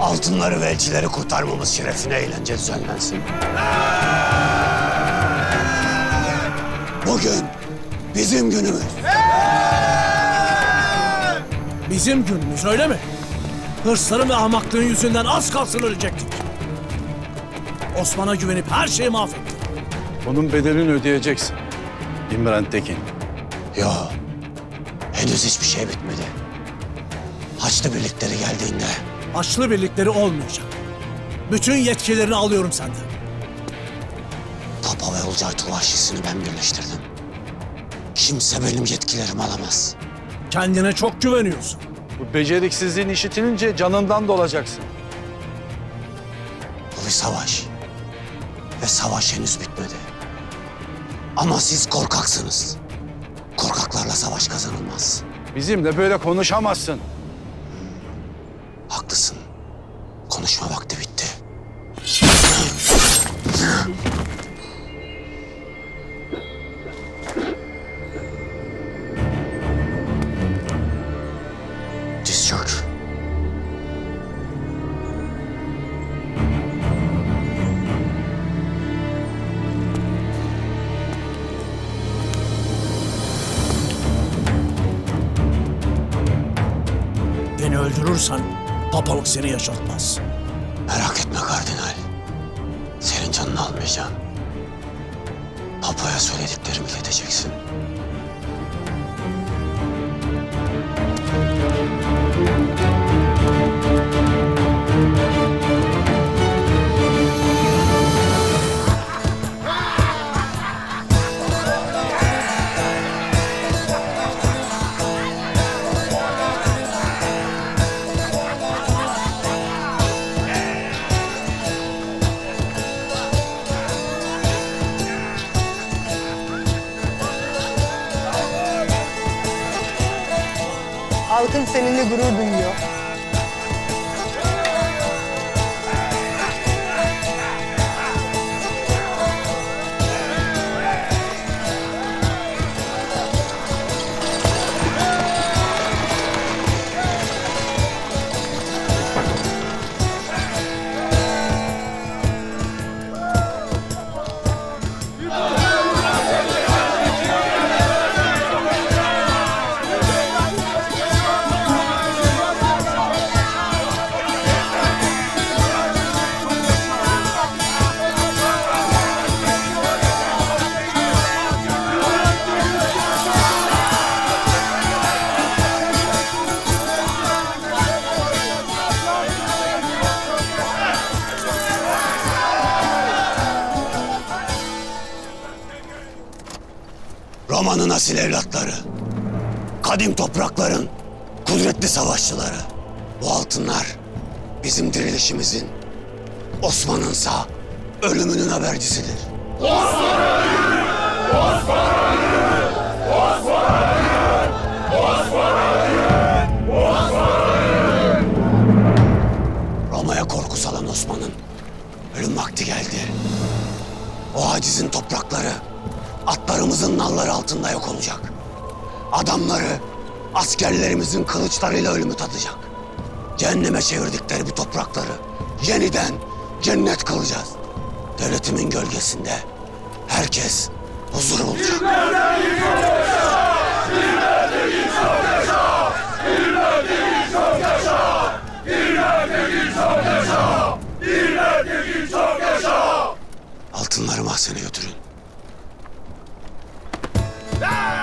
altınları ve elçileri kurtarmamız şerefine eğlence düzenlensin. Bugün bizim günümüz. Bizim günümüz öyle mi? Hırsların ve ahmaklığın yüzünden az kalsın ölecektik. Osman'a güvenip her şeyi mahvettin. Bunun bedelini ödeyeceksin. İmren Tekin. Yo, henüz hiçbir şey bitmedi. Haçlı birlikleri geldiğinde Haçlı birlikleri olmayacak. Bütün yetkilerini alıyorum senden. Papa ve Olcay Tuvaşisi'ni ben birleştirdim. Kimse benim yetkilerimi alamaz. Kendine çok güveniyorsun. Bu beceriksizliğin işitilince canından dolacaksın. Bu bir savaş. Ve savaş henüz bitmedi. Ama siz korkaksınız. Korkaklarla savaş kazanılmaz. Bizimle böyle konuşamazsın. Konuşma vakti bitti. Çök. Beni öldürürsen papalık seni yaşatmaz. Merak etme kardinal. Senin canını almayacağım. Papaya söylediklerimi ileteceksin. Halkın seninle gurur duyuyor. Roma'nın asil evlatları. Kadim toprakların kudretli savaşçıları. Bu altınlar bizim dirilişimizin, Osman'ınsa ölümünün habercisidir. Roma'ya korku salan Osman'ın ölüm vakti geldi. O acizin toprakları atlarımızın nalları altında yok olacak. Adamları askerlerimizin kılıçlarıyla ölümü tadacak. Cehenneme çevirdikleri bu toprakları yeniden cennet kılacağız. Devletimin gölgesinde herkes huzur bulacak. Altınları mahzene götürün. Ah!